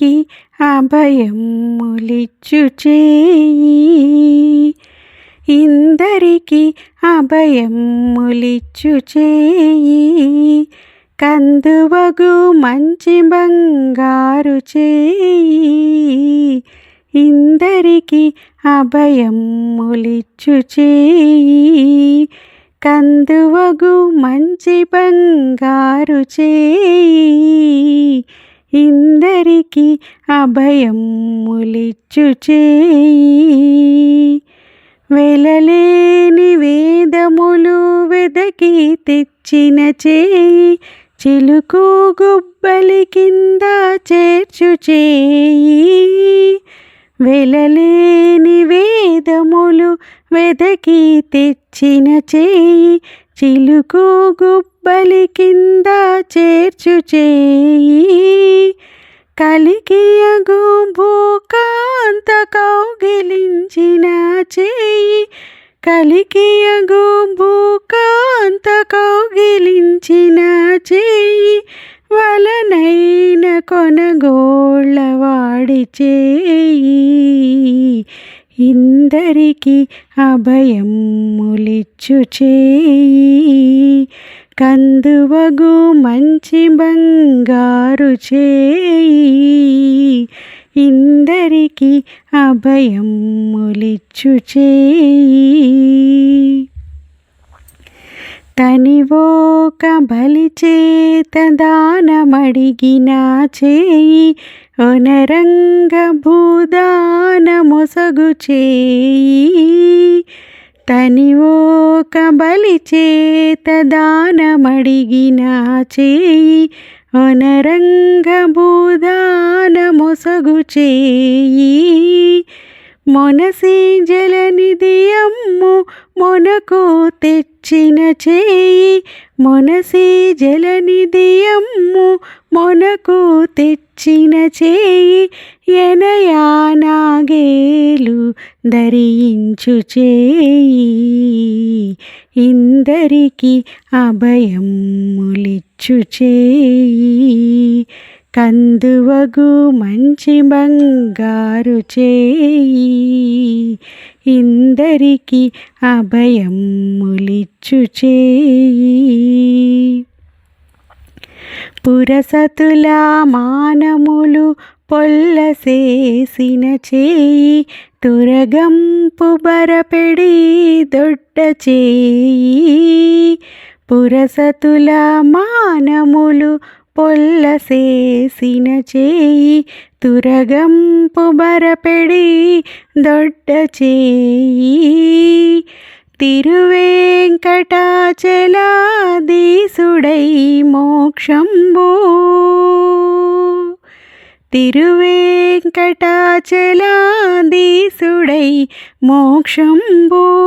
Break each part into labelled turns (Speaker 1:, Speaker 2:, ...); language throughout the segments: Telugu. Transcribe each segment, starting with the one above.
Speaker 1: ఇందరికి అభయములిచ్చు చేయి ఇందరికి అభయములిచ్చు చేయి కందువగు మంచి బంగారు చేయి. ఇందరికి అభయములిచ్చు చేయి కందువగు మంచి బంగారు చేయి. ఇందరికి అభయములిచ్చు చేయి వెలలేని వేదములు వెదకి తెచ్చిన చేయి. చిలుకు గుబ్బలి కింద చేర్చు చేయి వెలలేని వేదములు వెదకి తెచ్చిన చేయి. చిలుకు గుబ్బలి కింద చేర్చు చేయి. కలికియగు భూకాంత కౌగిలించిన చేయి. కలికియగు భూకాంత కౌగిలించిన చేయి. వలనైన కొనగోళ్ళవాడి చేయి. ఇందరికి అభయములిచ్చు చేయి. కందువగు మంచి బంగారు చేయి. ఇందరికి అభయములిచ్చు చేయి. తనివోక బలి చేత దానమడిగిన చేయి. అనరంగభూదానమొసగు భూదాన మొసగు చేయి తనివోక బలి చేత దానమడిగిన చేయి. అనరంగభూదానమొసగు భూదాన మొసగు చేయి. మొనసి జలనిధియమ్ము మొనకు తెచ్చిన చేయి. మొనసి జలనిధియమ్ము మొనకు తెచ్చిన చేయి ఎనయానాగేలు ధరించు చేయి. ఇందరికి అభయములిచ్చు చేయి. కందువగు మంచి బంగారు చేయి. ఇందరికి అభయములిచ్చు చేయి. పురసతుల మానములు పొల్లసేసిన చేయి తురగంపు బరపెడి దొడ్డ చేయి. పురసతుల మానములు పొల్లసేసిన చేయి తురగంపు బరపెడి దొడ్డ చేయి. తిరువేంకటాచలాదీసుడై మోక్షంబు. తిరువేంకటాచలాదీసుడై మోక్షంబు.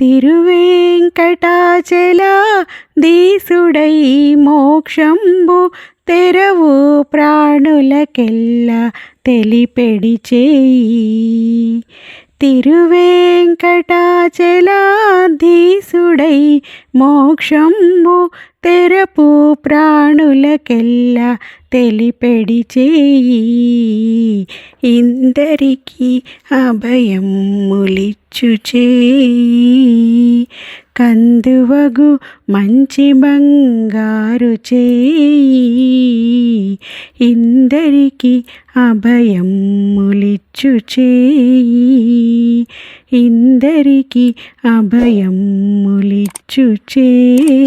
Speaker 1: తిరువేంకటాచలాదీసుడై మోక్షంబు తెరవు ప్రాణులకెల్ల తెలిపెడి చేయి తిరువేంకటాచలాధీసుడై మోక్షంబు తెరపు ప్రాణులకెల్ల తెలిపెడి చేయి ఇందరికి అభయములిచ్చు చేయి కందువగు మంచి బంగారు చేయి ఇందరికి అభయములిచ్చు చేయి ఇందరికీ అభయములిచ్చు చేయి